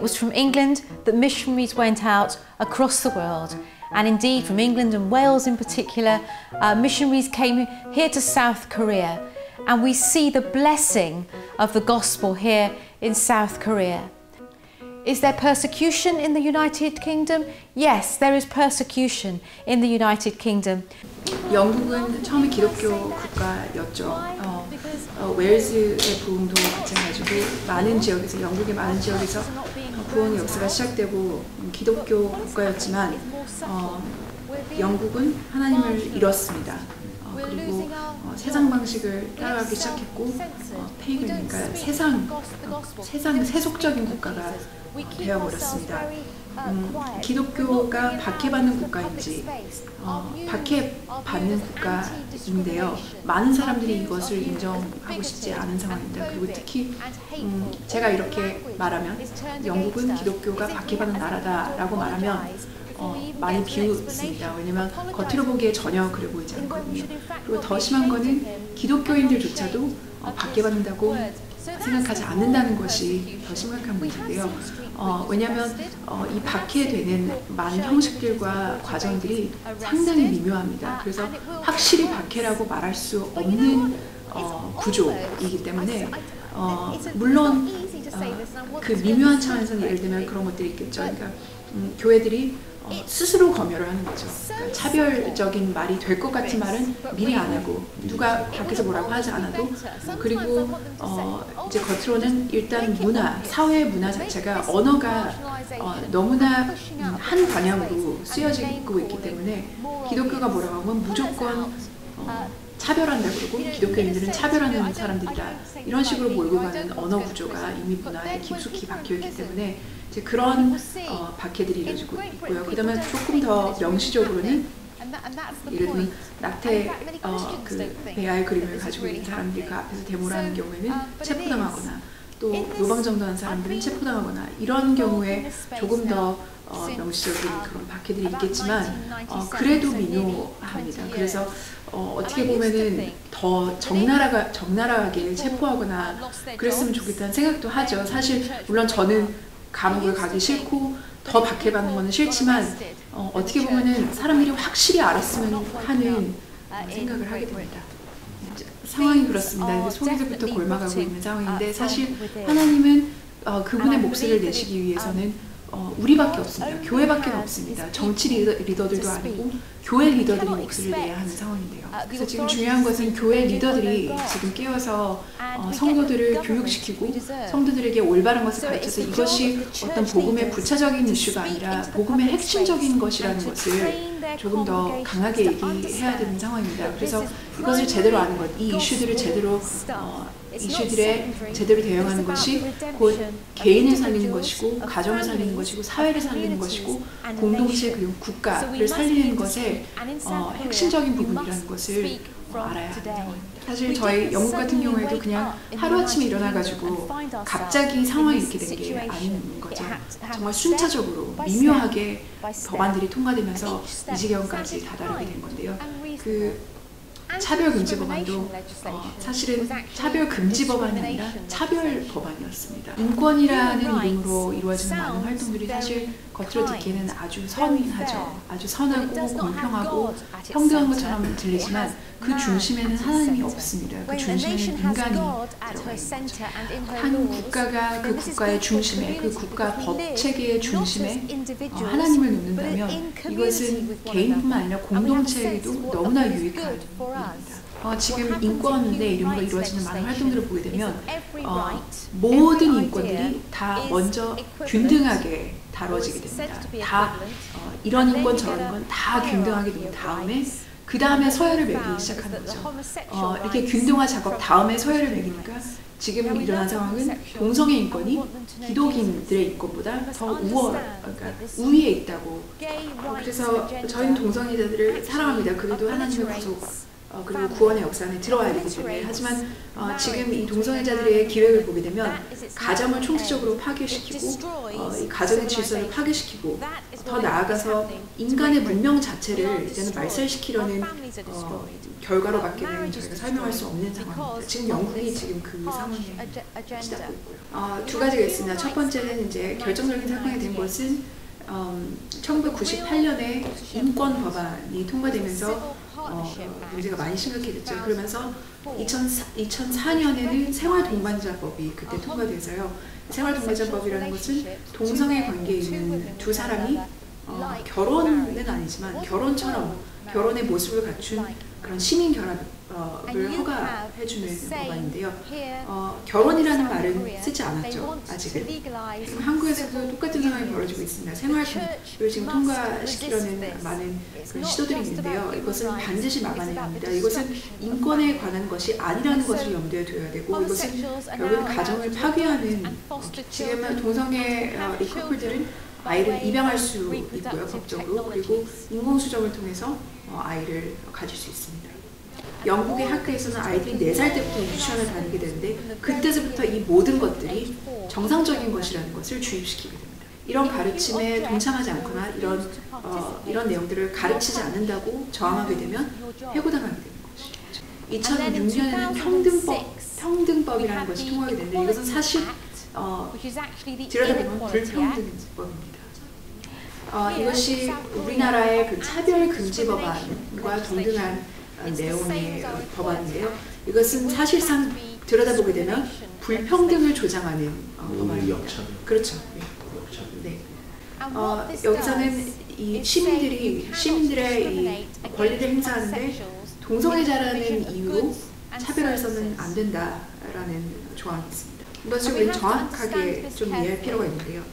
It was from England that missionaries went out across the world. And indeed, from England and Wales in particular, uh, missionaries came here to South Korea. And we see the blessing of the gospel here in South Korea. Is there persecution in the United Kingdom? Yes, there is persecution in the United Kingdom. 영국은 처음에 기독교 국가였죠. 어, 어, 웨일즈의 부흥도 마찬가지고 많은 지역에서 영국의 많은 지역에서 어, 부흥 역사가 시작되고 음, 기독교 국가였지만 어, 영국은 하나님을 잃었습니다. 어, 그리고 어, 세상 방식을 따라가기 시작했고 어, 페이글 그러니까 세상 어, 세상 세속적인 국가가 되어버렸습니다. 음, 기독교가 박해받는 국가인지 어, 박해받는 국가인데요. 많은 사람들이 이것을 인정하고 싶지 않은 상황입니다. 그리고 특히 음, 제가 이렇게 말하면 영국은 기독교가 박해받는 나라다라고 말하면 어, 많이 비웃습니다. 왜냐면 겉으로 보기에 전혀 그래 보이지 않거든요. 그리고 더 심한 거는 기독교인들조차도 어, 박해받는다고 생각하지 않는다는 것이 더 심각한 문제인데요. 어, 왜냐하면 어, 이 박해되는 많은 형식들과 과정들이 상당히 미묘합니다. 그래서 확실히 박해라고 말할 수 없는 어, 구조이기 때문에 어, 물론 어, 그 미묘한 차원에서는 예를 들면 그런 것들이 있겠죠. 그러니까 음, 교회들이 어, 스스로 검열을 하는 거죠. 그러니까 차별적인 말이 될 것 같은 말은 미리 안 하고 누가 밖에서 뭐라고 하지 않아도 그리고 어, 이제 겉으로는 일단 문화, 사회 문화 자체가 언어가 어, 너무나 음, 한 방향으로 쓰여지고 있기 때문에 기독교가 뭐라고 하면 무조건 어, 차별한다 그러고 기독교인들은 차별하는 사람들이다 이런 식으로 몰고 가는 언어 구조가 이미 문화에 깊숙이 박혀 있기 때문에 이제 그런 어, 박해들이 이루어지고 있고요. 그다음에 조금 더 명시적으로는 예를 들면 낙태 어, 그 AI 그림을 가지고 있는 사람들이 그 앞에서 데모를 하는 경우에는 체포당하거나 또 노방정도한 사람들은 체포당하거나 이런 경우에 조금 더 어, 명시적인 그런 박해들이 있겠지만 어, 그래도 미묘합니다. 그래서 어, 어떻게 보면은 더 적나라가 적나라하게 체포하거나 그랬으면 좋겠다는 생각도 하죠. 사실 물론 저는 감옥을 가기 싫고 더 박해받는 거는 싫지만 어, 어떻게 보면은 사람들이 확실히 알았으면 하는 생각을 하게 됩니다. 상황이 그렇습니다. 속에서부터 골마가고 있는 상황인데 사실 하나님은 어, 그분의 목소리를 내시기 위해서는 어, 우리밖에 없습니다. 교회밖에 없습니다. 정치 리더, 리더 들도 아니고 교회 리더들이 목소리를 내야 하는 상황인데요. 그래서 지금 중요한 것은 교회 리더들이 지금 깨어서 어, 성도들을 교육시키고 성도들에게 올바른 것을 가르쳐서 이것이 어떤 복음의 부차적인 이슈가 아니라 복음의 핵심적인 것이라는 것을 조금 더 강하게 얘기해야 되는 상황입니다. 그래서 이것을 제대로 아는 것, 이 이슈들을 제대로 어, 이슈들에 제대로 대응하는 것이 곧 개인을 살리는 것이고 가정을 살리는 것이고 사회를 살리는 것이고 공동체 그리고 국가를 살리는 것의 어, 핵심적인 부분이라는 것을 어, 상황입니다. 사실 저희 영국 같은 경우에도 그냥 하루아침에 일어나가지고 갑자기 상황이 이렇게 된 게 아닌 거죠. 정말 순차적으로 미묘하게 법안들이 통과되면서 이 지경까지 다다르게 된 건데요. 그 차별 금지 법안도 어, 사실은 차별 금지 법안이 아니라 차별 법안이었습니다. 인권이라는 이름으로 이루어지는 많은 활동들이 사실 겉으로 듣기에는 아주 선하죠. 아주 선하고 공평하고 평등한 것처럼 들리지만 그 중심에는 하나님이 없습니다. 그 중심에는 인간이 들어가 있는 거죠. 한 국가가 그 국가의 중심에 그 국가 법 체계의 중심에 어, 하나님을 놓는다면 이것은 개인뿐만 아니라 공동체에도 너무나 유익한 일입니다. 어, 지금 인권의 이름으로 이루어지는 많은 활동들을 보게 되면 어, 모든 인권들이 다 먼저 균등하게 다뤄지게 됩니다. 다 어, 이런 인권 저런 인권 다 균등하게 놓은 다음에 그 다음에 서열을 매기기 시작하는 거죠. 어, 이렇게 균등화 작업 다음에 서열을 매기니까 지금 일어난 상황은 동성애 인권이 기독인들의 인권보다 더 우월, 그러니까 우위에 있다고. 어, 그래서 저희는 동성애자들을 사랑합니다. 그래도 하나님의 구속 어, 그리고 구원의 역사 안에 들어와야 되기 때문에 하지만 어, 지금 이 동성애자들의 기획을 보게 되면 가정을 총체적으로 파괴시키고 어, 이 가정의 질서를 파괴시키고 더 나아가서 인간의 문명 자체를 이제는 말살시키려는 어, 결과로밖에는 저희가 설명할 수 없는 상황입니다. 지금 영국이 지금 그 상황에 시달고 있고요. 어, 두 가지가 있습니다. 첫 번째는 이제 결정적인 사건이 된 것은 음, 1998년에 인권 법안이 통과되면서 어, 문제가 많이 심각해졌죠. 그러면서 2004, 2004년에는 생활동반자법이 그때 통과돼서요. 생활동반자법이라는 것은 동성애 관계에 있는 두 사람이 어, 결혼은 아니지만 결혼처럼 결혼의 모습을 갖춘 그런 시민 결합 을 허가해주는 법안인데요. 어, 결혼이라는 말은 쓰지 않았죠 아직은. 지금 한국에서도 똑같은 상황이 벌어지고 있습니다. 생활을 지금 통과시키려는 많은 그런 시도들이 있는데요. 이것은 반드시 막아내야 합니다. 이것은 인권에 관한 것이 아니라는 것을 염두에 둬야 되고 이것은 결국 가정을 파괴하는 어, 지금 동성애 어, 이 커플들은 아이를 입양할 수 있고요 법적으로 그리고 인공수정을 통해서 어, 아이를 가질 수 있습니다. 영국의 학교에서는 아이들이 4살 때부터 유치원을 다니게 되는데 그때서부터 이 모든 것들이 정상적인 것이라는 것을 주입시키게 됩니다. 이런 가르침에 동참하지 않거나 이런 어, 이런 내용들을 가르치지 않는다고 저항하게 되면 해고당하게 되는 것이죠. 2006년에는 평등법 평등법이라는 것이 통과하게 되는데 이것은 사실 어, 들여다보면 불평등법입니다. 어, 이것이 우리나라의 그 차별 금지 법안과 동등한 어, 내용의 법안인데요. 이것은 사실상 들여다보게 되면 불평등을 조장하는 어, 법안입니다. 그렇죠. 네. 네. 어, 여기서는 이 시민들이 시민들의 이 권리를 행사하는데 동성애자라는 이유로 차별해서는 안 된다라는 조항이 있습니다. 이것을 정확하게 좀 이해할 필요가 있는데요.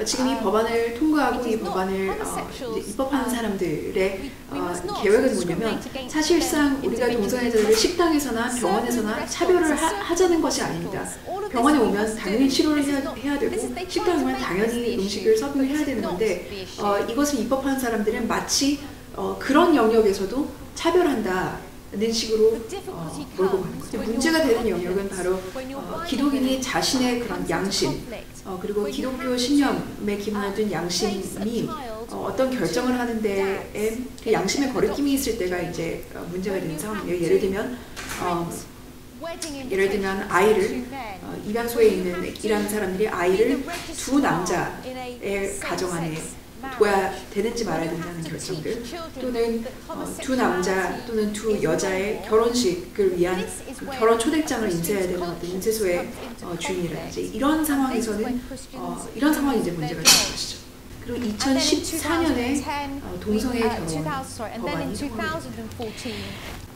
어, 지금 이 법안을 통과하고 이 법안을 어, 입법하는 사람들의 어, 계획은 뭐냐면 사실상 우리가 동성애자들을 식당에서나 병원에서나 차별을 하, 자는 것이 아닙니다. 병원에 오면 당연히 치료를 해야, 해야 되고 식당에 오면 당연히 음식을 서빙을 해야 되는 건데 어, 이것을 입법하는 사람들은 마치 어, 그런 영역에서도 차별한다. 는 식으로 어, 몰고 가는 거죠. 문제가 되는 영역은 바로 어, 기독인이 자신의 그런 양심 어, 그리고 기독교 신념에 기반을 둔 양심이 어, 떤 결정을 하는 데에 그 양심의 거리낌이 있을 때가 이제 어, 문제가 되는 상황이에요. 예를 들면 어, 예를 들면 아이를 어, 입양소에 있는 일하는 사람들이 아이를 두 남자의 가정 안에 둬야 되는지 말아야 된다는 결정들 또는 어, 두 남자 또는 두 여자의 결혼식을 위한 결혼 초대장을 인쇄해야 되는 어떤 인쇄소의 어, 주인이라든지 이런 상황에서는 어, 이런 상황이 이제 문제가 되는 것이죠. 그리고 2014년에 어, 동성애 결혼 법안이 통과됩니다.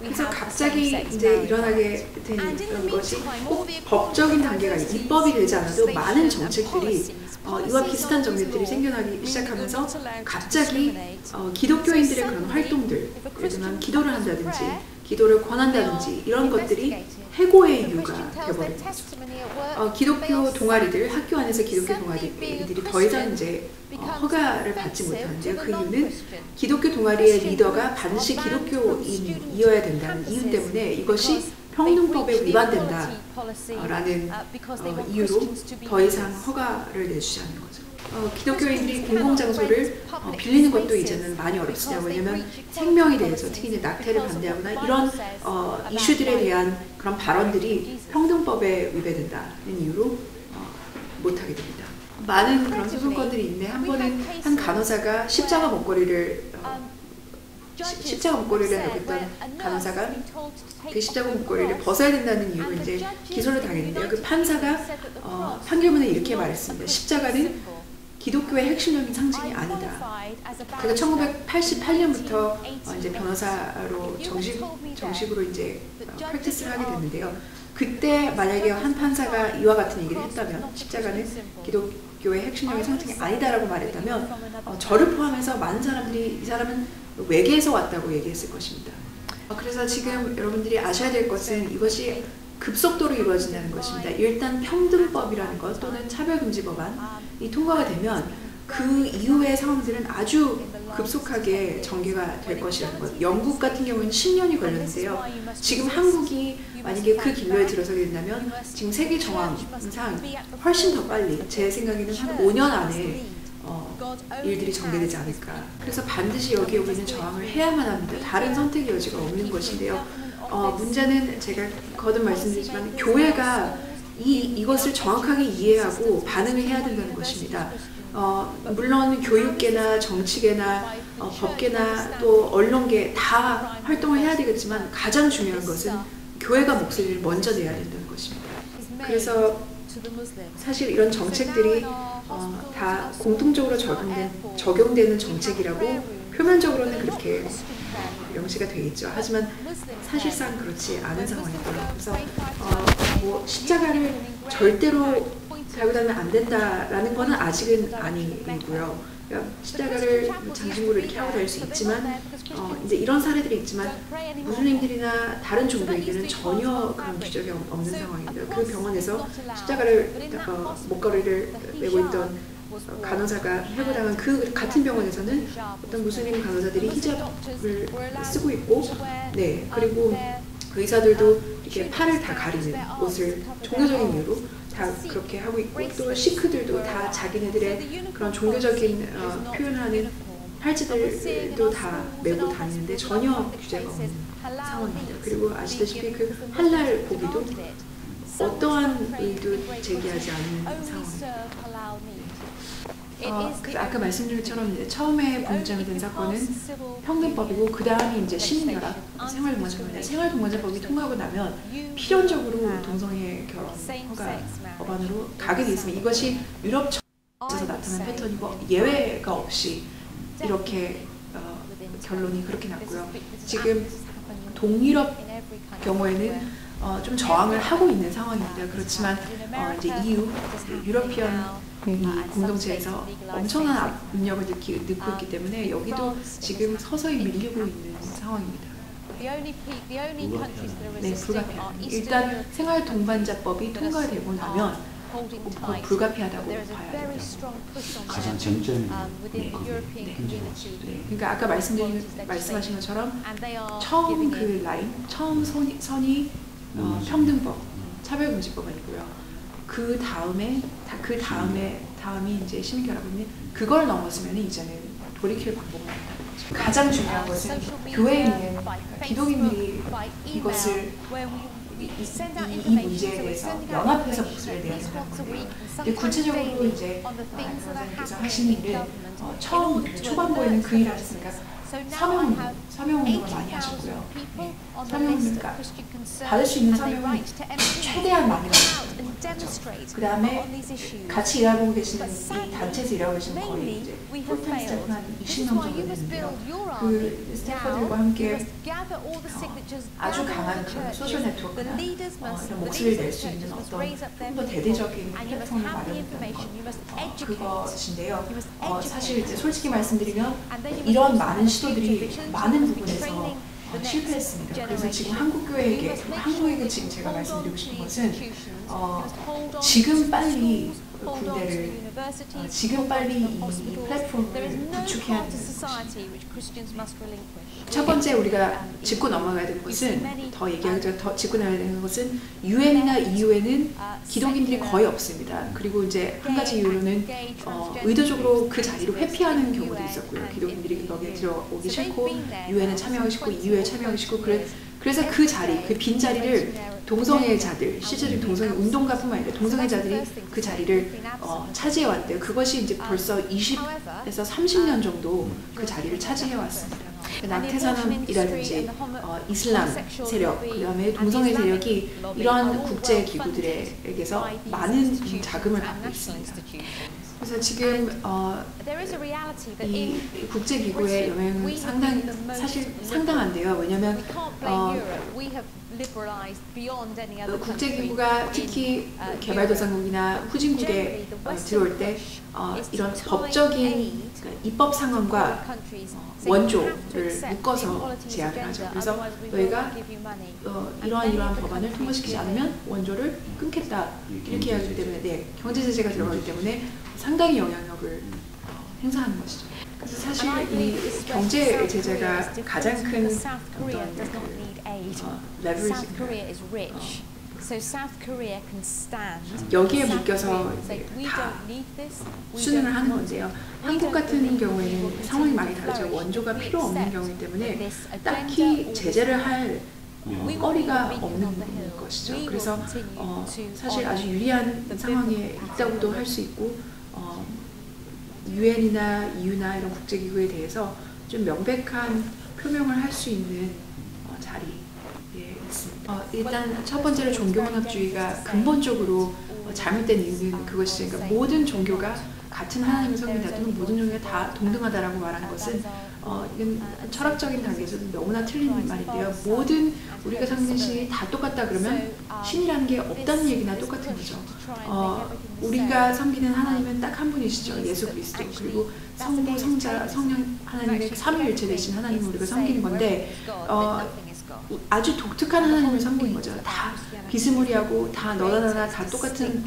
그래서 갑자기 이제 일어나게 된 것이 꼭 법적인 단계가 입법이 되지 않아도 많은 정책들이 어, 이와 비슷한 정책들이 생겨나기 시작하면서 갑자기 어, 기독교인들의 그런 활동들, 예를 들면 기도를 한다든지 기도를 권한다든지 이런 것들이 해고의 이유가 되어버린 거죠. 어, 기독교 동아리들, 학교 안에서 기독교 동아리들이 더 이상 이제 어, 허가를 받지 못하는데요. 그 이유는 기독교 동아리의 리더가 반드시 기독교인이어야 된다는 이유 때문에 이것이 평등법에 위반된다라는 어, 이유로 더 이상 허가를 내주지 않는 거죠. 어, 기독교인들이 공공장소를 어, 빌리는 것도 이제는 많이 어렵습니다. 왜냐하면 생명에 대해서 특히 이제 낙태를 반대하거나 이런 어, 이슈들에 대한 그런 발언들이 평등법에 위배된다는 이유로 어, 못하게 됩니다. 많은 그런 소송건들이 있네. 한 번은 한 간호사가 십자가 목걸이를 어, 십자가 목걸이를 하고 있던 간호사가 그 십자가 목걸이를 벗어야 된다는 이유로 이제 기소를 당했는데요. 그 판사가 어, 판결문에 이렇게 말했습니다. 십자가는 기독교의 핵심적인 상징이 아니다. 그가 1988년부터 어, 이제 변호사로 정식 정식으로 이제 어, 프랙티스를 하게 됐는데요. 그때 만약에 한 판사가 이와 같은 얘기를 했다면 십자가는 기독교의 핵심적인 상징이 아니다라고 말했다면 어, 저를 포함해서 많은 사람들이 이 사람은 외계에서 왔다고 얘기했을 것입니다. 어, 그래서 지금 여러분들이 아셔야 될 것은 이것이 급속도로 이루어진다는 것입니다. 일단 평등법이라는 것 또는 차별금지법안이 통과가 되면 그 이후의 상황들은 아주 급속하게 전개가 될 것이라는 것. 영국 같은 경우는 10년이 걸렸는데요. 지금 한국이 만약에 그 길로에 들어서게 된다면 지금 세계 정황상 훨씬 더 빨리 제 생각에는 한 5년 안에 어, 일들이 전개되지 않을까. 그래서 반드시 여기에 우리는 저항을 해야만 합니다. 다른 선택의 여지가 없는 것인데요. 어, 문제는 제가 거듭 말씀드리지만 교회가 이, 이것을 정확하게 이해하고 반응을 해야 된다는 것입니다. 어, 물론 교육계나 정치계나 어, 법계나 또 언론계 다 활동을 해야 되겠지만 가장 중요한 것은 교회가 목소리를 먼저 내야 된다는 것입니다. 그래서 사실 이런 정책들이 어, 다 공통적으로 적용된, 적용되는 정책이라고 표면적으로는 그렇게 명시가 되어 있죠. 하지만 사실상 그렇지 않은 상황이고요. 그래서 어, 뭐 십자가를 절대로 달고 다니면 안 된다라는 거는 아직은 아니고요. 그러니까 십자가를 장신구로 이렇게 하고 다닐 수 있지만 어, 이제 이런 사례들이 있지만 무슬림들이나 다른 종교인들은 전혀 그런 규정이 없- 없는 상황입니다. 그 병원에서 십자가를 어, 목걸이를 메고 있던 어, 간호사가 해고당한 그 같은 병원에서는 어떤 무슬림 간호사들이 히잡을 쓰고 있고 네 그리고 그 의사들도 이렇게 팔을 다 가리는 옷을 종교적인 이유로 다 그렇게 하고 있고 또 시크들도 다 자기네들의 그런 종교적인 어, 표현하는 팔찌들도 다 메고 다니는데 전혀 규제가 없는 상황입니다. 그리고 아시다시피 그 할랄 고기도 어떠한 의도 제기하지 않는 상황입니다. 어, 그 아까 말씀드린 것처럼 처음에 분점이 된 사건은 평등법이고 그 다음이 이제 시민결합 생활동반자법인데 생활동반자법이 통과하고 나면 필연적으로 동성애 결혼 허가 법안으로 가게 돼 있으면 이것이 유럽 정에서 나타난 패턴이고 예외가 없이 이렇게 어, 결론이 그렇게 났고요. 지금 동유럽 경우에는 어, 좀 저항을 하고 있는 상황입니다. 그렇지만 어, 이제 EU 유러피언 이 공동체에서 엄청난 압력을 느끼, 넣고 있기 때문에 여기도 지금 서서히 밀리고 있는 상황입니다. 네, 불가피합니다. 일단 생활 동반자법이 통과되고 나면 곧 불가피하다고 봐야 됩니다. 가장 쟁점이 네. 그게 현재 맞습니다. 네, 그러니까 아까 말씀드린 말씀하신 것처럼 처음 그 라인, 처음 선이, 선이 어, 평등법, 차별금지법이고요. 그 다음에 다- 그 다음에 다음이 이제 시민결합인데 그걸 넘었으면 이제는 돌이킬 방법은 거죠. 가장 중요한 것은 교회에 있는 기독인들이 이것을 이, 이, 이, 이 문제에 대해서 연합해서 목소리를 내야 된다는. 근데 구체적으로 이제 아, 선생님께서 하시는 일은 어, 처음 초반부에는 그 일을 하셨으니까 서명 서명운동을 많이 하셨고요. 네. 서명운동 그러니까 받을 수 있는 서명은 최대한 많이 받았거든요. 그 다음에 같이 일하고 계시는 이 단체에서 일하고 계시는 거의 이제 풀타임 스태프 한 20명 정도 되는데요. 그 스태프들과 함께 어, 아주 강한 그런 소셜 네트워크나 어, 이런 목소리를 낼 수 있는 어떤 좀 더 대대적인 플랫폼을 마련했다는 것. 어, 그것인데요. 어, 사실 이제 솔직히 말씀드리면 이런 많은 시도들이 많은 부분에서 어, 실패했습니다. 그래서 지금 한국 교회에게 한국에게 지금 제가 말씀드리고 싶은 것은 어, 지금 빨리 군대를 어, 지금 빨리 이, 이 플랫폼을 구축해야 것입니다. 첫 번째 우리가 짚고 넘어가야 되는 것은 더 얘기하기 전에 더 짚고 나가야 되는 것은 유엔이나 EU에는 기독인들이 거의 없습니다. 그리고 이제 한 가지 이유로는 어, 의도적으로 그 자리를 회피하는 경우도 있었고요. 기독인들이 거기에 들어오기 싫고 유엔에 참여하기 싫고 EU에 참여하기 싫고 그래, 그래서 그 자리, 그 빈 자리를 동성애자들, 실제로 동성애 운동가뿐만 아니라 동성애자들이 그 자리를 어, 차지해 왔대요. 그것이 이제 벌써 20에서 30년 정도 그 자리를 차지해 왔습니다. 낙태산업이라든지 어, 이슬람 세력, 그 다음에 동성애 세력이 이러한 국제 기구들에게서 많은 자금을 받고 있습니다. 그래서 지금 어, 이 국제 기구의 영향은 상당 사실 상당한데요. 왜냐하면 어, 어, 국제기구가 특히 개발도상국이나 후진국에 어, 들어올 때 어, 이런 법적인 그 입법 상황과 어, 원조를 묶어서 제안을 하죠. 그래서 너희가 어, 이러한 이러한 법안을 통과시키지 않으면 원조를 끊겠다. 이렇게 하기 때문에 네, 경제 제재가 들어가기 때문에 상당히 영향력을 어, 행사하는 것이죠. 그래서 사실 이 경제 제재가 가장 큰 어떤 그, 어, 레버리지 어, So South Korea can stand. 여기에 South 묶여서 Korea say, 이제 "We 다 don't need this. We 수능을 하는 건데요. 한국 같은 경우에는 상황이 많이 다르죠. 원조가 필요 없는 경우이기 때문에 딱히 제재를 할 네. 거리가 없는. 것이죠. 그래서 어, 사실 아주 유리한 상황에 있다고도 할 수 있고 어, 유엔이나 EU나 이런 국제기구에 대해서 좀 명백한 표명을 할 수 있는 어, 자리에 있습니다. 어, 일단 첫 번째로 종교문학주의가 근본적으로 어, 잘못된 이유는 그것이 그러니까 모든 종교가 같은 하나님을 섬긴다 또는 모든 종교가 다 동등하다라고 말하는 것은 어, 이건 철학적인 단계에서는 너무나 틀린 말인데요. 모든 우리가 섬기는 신이 다 똑같다 그러면 신이라는 게 없다는 얘기나 똑같은 거죠. 어, 우리가 섬기는 하나님은 딱 한 분이시죠. 예수 그리스도. 그리고 성부, 성자, 성령 하나님의 삼위일체 되신 하나님을 우리가 섬기는 건데 어, 아주 독특한 하나님을 섬기는 거죠. 다 비스무리하고 다 너나 나나 다 똑같은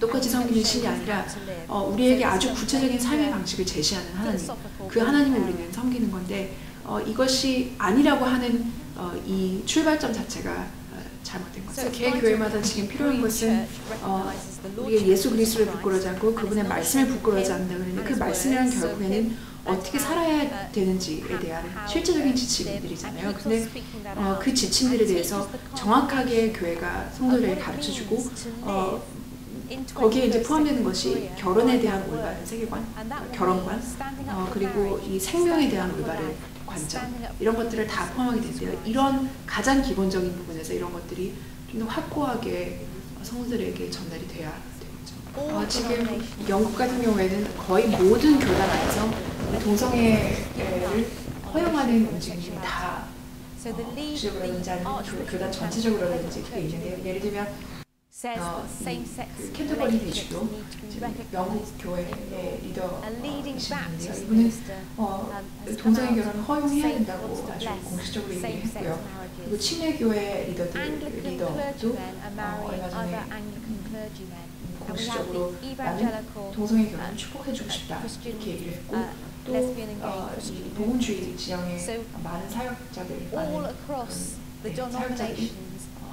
똑같이 섬기는 신이 아니라 어, 우리에게 아주 구체적인 삶의 방식을 제시하는 하나님. 그 하나님을 우리는 섬기는 건데 어, 이것이 아니라고 하는 어, 이 출발점 자체가 어, 잘못된 거죠. 개 교회마다 지금 필요한 것은 어, 우리가 예수 그리스도를 부끄러워하지 않고 그분의 말씀을 부끄러워하지 않는다 그러는데 그 말씀이란 결국에는 어떻게 살아야 되는지에 대한 실제적인 지침들이잖아요. 근데 어, 그 지침들에 대해서 정확하게 교회가 성도들에게 가르쳐주고 어, 거기에 이제 포함되는 것이 결혼에 대한 올바른 세계관, 결혼관, 어, 그리고 이 생명에 대한 올바른 관점 이런 것들을 다 포함하게 되는데요. 이런 가장 기본적인 부분에서 이런 것들이 좀 더 확고하게 성도들에게 전달이 돼야 되겠죠. 어, 지금 영국 같은 경우에는 거의 모든 교단 안에서 동성애를 허용하는 움직임이 다 어, 주적으로든지 아니면 교- 교단 전체적으로든지 그게 있는데요. 예를 들면 어, 이, 그 캔터버리 대주교 지금 영국 교회의 리더이신데요. 이분은 어, 동성애 결혼을 허용해야 된다고 아주 공식적으로 얘기를 했고요. 그리고 친외교회 리더들 리더도 어, 얼마 전에 공식적으로 나는 동성애 결혼을 축복해주고 싶다. 이렇게 얘기를 했고 또 어, 이 복음주의 지형의 많은 사역자들 많은 네, 사역자들이 어,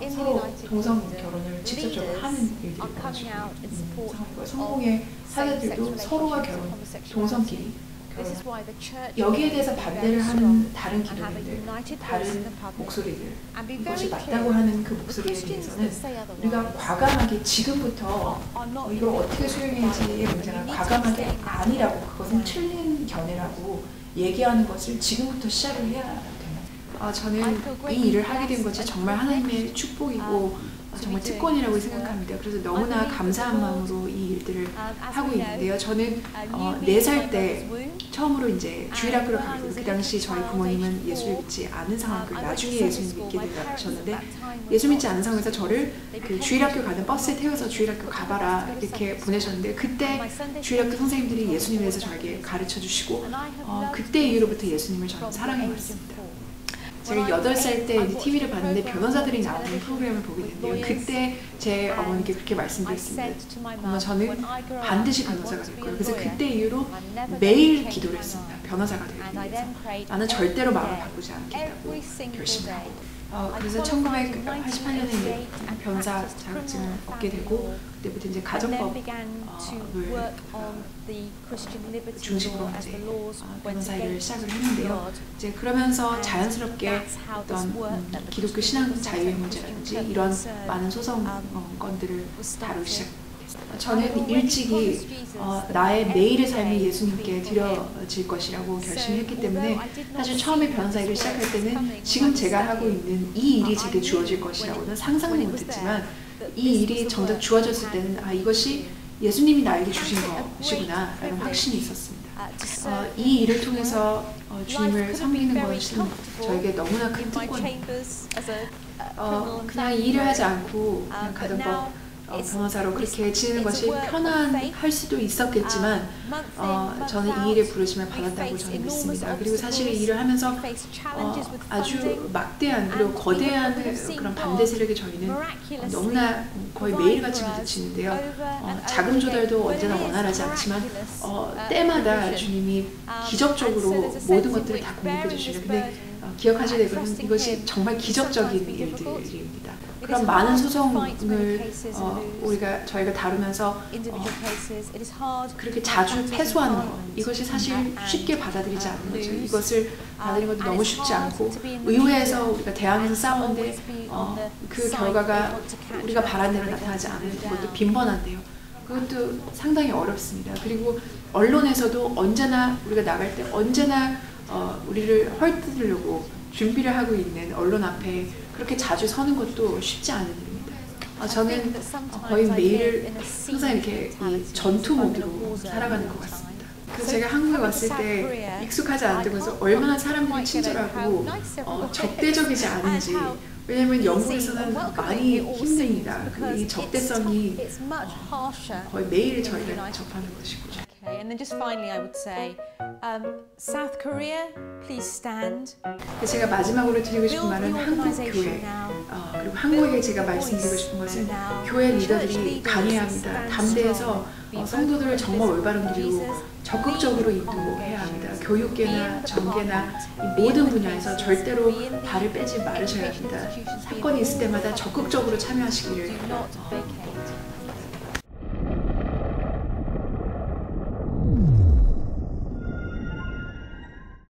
서로 동성 결혼을 직접적으로 하는 일들이 벌어지고 있는 상황이고요. 성공의 사례들도 서로가 결혼, 동성끼리 여기에 대해서 반대를 하는 다른 기독인들, 다른 목소리들, 이것이 맞다고 하는 그 목소리에 대해서는 우리가 과감하게 지금부터 어, 이걸 어떻게 수용해야지의 문제가 과감하게 아니라고 그것은 틀린 견해라고 얘기하는 것을 지금부터 시작을 해야 아, 저는 이 일을 하게 된 것이 정말 하나님의 축복이고 어, 정말 특권이라고 생각합니다. 그래서 너무나 감사한 마음으로 이 일들을 하고 있는데요. 저는 어, 4살 때 처음으로 이제 주일학교를 가게 되고 그 당시 저희 부모님은 예수를 믿지 않은 상황이고 나중에 예수를 믿게 되셨는데 예수 믿지 않은 상황에서 저를 그 주일학교 가는 버스에 태워서 주일학교 가봐라 이렇게 보내셨는데 그때 주일학교 선생님들이 예수님에 대해서 저에게 가르쳐 주시고 어, 그때 이후로부터 예수님을 저는 사랑해 왔습니다. 제가 8살 때 TV를 봤는데 변호사들이 나오는 프로그램을 보게 됐는데요. 그때 제 어머니께 그렇게 말씀드렸습니다. 엄마 저는 반드시 변호사가 될 거예요. 그래서 그때 이후로 매일 기도를 했습니다. 변호사가 되기 위해서. 나는 절대로 마음을 바꾸지 않겠다고 결심을 하고. 어, 그래서 1988년에 이제 변호사 자격증을 얻게 되고 그때부터 이제 가정법을 중심으로 이제 어, 변호사 일을 시작을 했는데요. 이제 그러면서 자연스럽게 어떤 음, 기독교 신앙 자유의 문제라든지 이런 많은 소송 어, 건들을 다루기 시작했습니다. 저는 일찍이 어, 나의 내일의 삶이 예수님께 드려질 것이라고 결심했기 때문에 사실 처음에 변호사 일을 시작할 때는 지금 제가 하고 있는 이 일이 제게 주어질 것이라고는 상상도 못했지만 이 일이 정작 주어졌을 때는 아 이것이 예수님이 나에게 주신 것이구나 라는 확신이 있었습니다. 어, 이 일을 통해서 어, 주님을 섬기는 것은 저에게 너무나 큰 특권입니다. 어, 그냥 이 일을 하지 않고 그냥 가정법 어, 변호사로 그렇게 지내는 것이 편안할 수도 있었겠지만 어, 저는 이 일에 부르심을 받았다고 저는 믿습니다. 그리고 사실 이 일을 하면서 어, 아주 막대한 그리고 거대한 그런 반대 세력에 저희는 어, 너무나 거의 매일같이 부딪히는데요. 어, 자금 조달도 언제나 원활하지 않지만 어, 때마다 주님이 기적적으로 모든 것들을 다 공급해 주시는 근데 어, 어, 기억하셔야 되거는 이것이 정말 기적적인 일들입니다. 그런 많은 소송을 어, 우리가 저희가 다루면서 어, 그렇게 자주 패소하는 것 이것이 사실 쉽게 받아들이지 않는 거죠. 이것을 받아들이는 것도 너무 쉽지 않고 의회에서 우리가 대항에서 싸우는데 어, 그 결과가 우리가 바란 대로 나타나지 않는 것도 빈번한데요. 그것도 상당히 어렵습니다. 그리고 언론에서도 언제나 우리가 나갈 때 언제나 어, 우리를 헐뜯으려고 준비를 하고 있는 언론 앞에 그렇게 자주 서는 것도 쉽지 않은 일입니다. 어, 저는 어, 거의 매일 항상 이렇게 이 전투 모드로 살아가는 것 같습니다. 그래서 제가 한국에 왔을 때 익숙하지 않다면서 얼마나 사람들이 친절하고 어, 적대적이지 않은지 왜냐하면 영국에서는 많이 힘듭니다. 그이 적대성이 어, 거의 매일 저희가 접하는 것이고 um, South Korea, please stand. 제가 마지막으로 드리고 싶은 말은 한국 교회. 어, 그리고 한국에 제가 말씀드리고 싶은 것은 교회 리더들이 강해야 합니다. 담대해서 어, 성도들을 정말 올바른 길로 적극적으로 인도해야 합니다. 교육계나 정계나 이 모든 분야에서 절대로 발을 빼지 말으셔야 합니다. 사건이 있을 때마다 적극적으로 참여하시기를 어,